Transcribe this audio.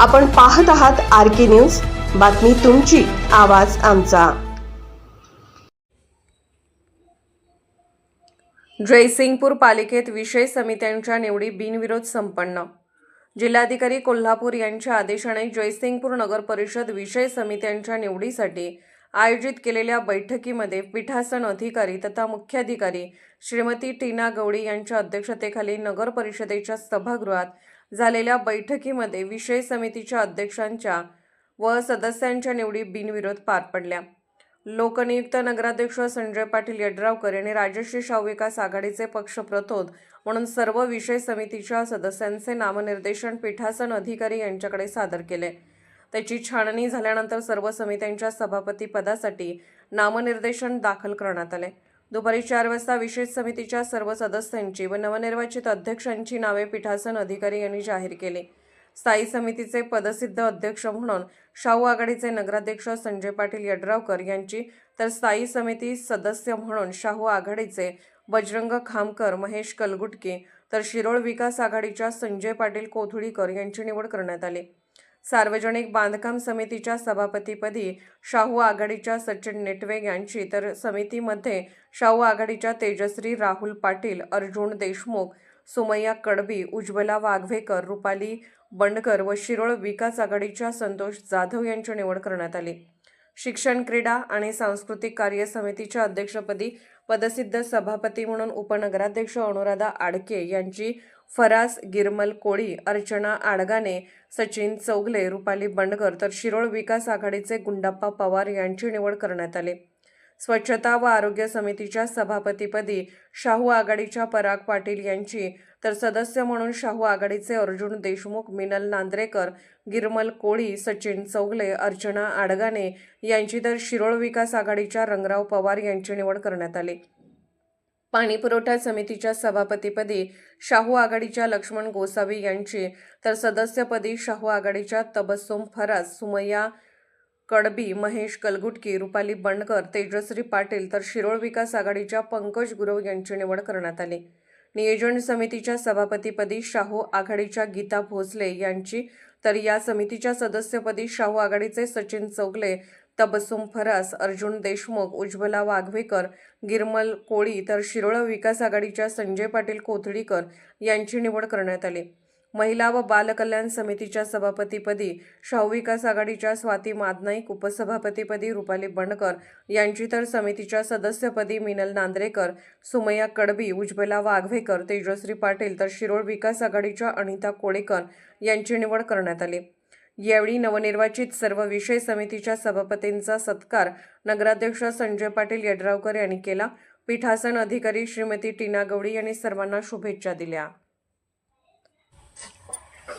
आपण पाहत आहात आर के न्यूज. बातमी तुमची आवाज आमचा. जयसिंगपूर पालिकेत विषय समित्यांच्या निवडी बिनविरोध संपन्न. जिल्हाधिकारी कोल्हापूर यांच्या आदेशाने जयसिंगपूर नगर परिषद विषय समित्यांच्या निवडीसाठी आयोजित केलेल्या बैठकीमध्ये पीठासन अधिकारी तथा मुख्याधिकारी श्रीमती टीना गवळी यांच्या अध्यक्षतेखाली नगर परिषदेच्या सभागृहात झालेल्या बैठकीमध्ये विषय समितीच्या अध्यक्षांच्या व सदस्यांच्या निवडी बिनविरोध पार पडल्या. लोकनियुक्त नगराध्यक्ष संजय पाटील यड्रावकर यांनी राजश्री शाहू विकास आघाडीचे पक्षप्रतोद म्हणून सर्व विषय समितीच्या सदस्यांचे नामनिर्देशन पीठासन अधिकारी यांच्याकडे सादर केले. त्याची छाननी झाल्यानंतर सर्व समित्यांच्या सभापती पदासाठी नामनिर्देशन दाखल करण्यात आले. दुपारी चार वाजता विशेष समितीच्या सर्व सदस्यांची व नवनिर्वाचित अध्यक्षांची नावे पीठासन अधिकारी यांनी जाहीर केली. स्थायी समितीचे पदसिद्ध अध्यक्ष म्हणून शाहू आघाडीचे नगराध्यक्ष संजय पाटील यड्रावकर यांची तर स्थायी समिती सदस्य म्हणून शाहू आघाडीचे बजरंग खामकर महेश कलगुटके तर शिरोळ विकास आघाडीच्या संजय पाटील कोथुडीकर यांची निवड करण्यात आली. सार्वजनिक बांधकाम समितीच्या सभापतीपदी शाहू आघाडीच्या सचिन नेटवे यांची तर समितीमध्ये शाहू आघाडीच्या तेजश्री राहुल पाटील अर्जुन देशमुख सुमय्या कडबी उज्ज्वला वाघवेकर रुपाली बंडकर व शिरोळ विकास आघाडीच्या संतोष जाधव यांची निवड करण्यात आली. शिक्षण क्रीडा आणि सांस्कृतिक कार्य समितीच्या अध्यक्षपदी पदसिद्ध सभापती म्हणून उपनगराध्यक्ष अनुराधा आडके यांची फरास गिरमल कोळी अर्चना आडगाने सचिन चौगले रुपाली बंडकर तर शिरोळ विकास आघाडीचे गुंडाप्पा पवार यांची निवड करण्यात आली. स्वच्छता व आरोग्य समितीच्या सभापतीपदी शाहू आघाडीच्या पराग पाटील यांची तर सदस्य म्हणून शाहू आघाडीचे अर्जुन देशमुख मिनल नांद्रेकर गिरमल कोळी सचिन चौगले अर्चना आडगाने यांची तर शिरोळ विकास आघाडीच्या रंगराव पवार यांची निवड करण्यात आली. पाणी पुरवठा समितीच्या सभापतीपदी शाहू आघाडीच्या लक्ष्मण गोसावी यांची तर सदस्यपदी शाहू आघाडीच्या तबस्सुम फराज सुमय्या कडबी महेश कलगुटकी रुपाली बंडकर तेजश्री पाटील तर शिरोळ विकास आघाडीच्या पंकज गुरव यांची निवड करण्यात आली. नियोजन समितीच्या सभापतीपदी शाहू आघाडीच्या गीता भोसले यांची तर या समितीच्या सदस्यपदी शाहू आघाडीचे सचिन चौगले तबसुम फरास अर्जुन देशमुख उज्ज्वला वाघवेकर गिरमल कोळी तर शिरोळ विकास आघाडीच्या संजय पाटील कोथडीकर यांची निवड करण्यात आली. महिला व बालकल्याण समितीच्या सभापतीपदी शाहू विकास आघाडीच्या स्वाती मादनाईक उपसभापतीपदी रुपाली बंडकर यांची तर समितीच्या सदस्यपदी मिनल नांद्रेकर सुमय्या कडबी उज्ज्वला वाघवेकर तेजश्री पाटील तर शिरोळ विकास आघाडीच्या अनिता कोळेकर यांची निवड करण्यात आली. यावेळी नवनिर्वाचित सर्व विषय समितीच्या सभापतींचा सत्कार नगराध्यक्ष संजय पाटील यड्रावकर यांनी केला. पीठासन अधिकारी श्रीमती टीना गवडी यांनी सर्वांना शुभेच्छा दिल्या.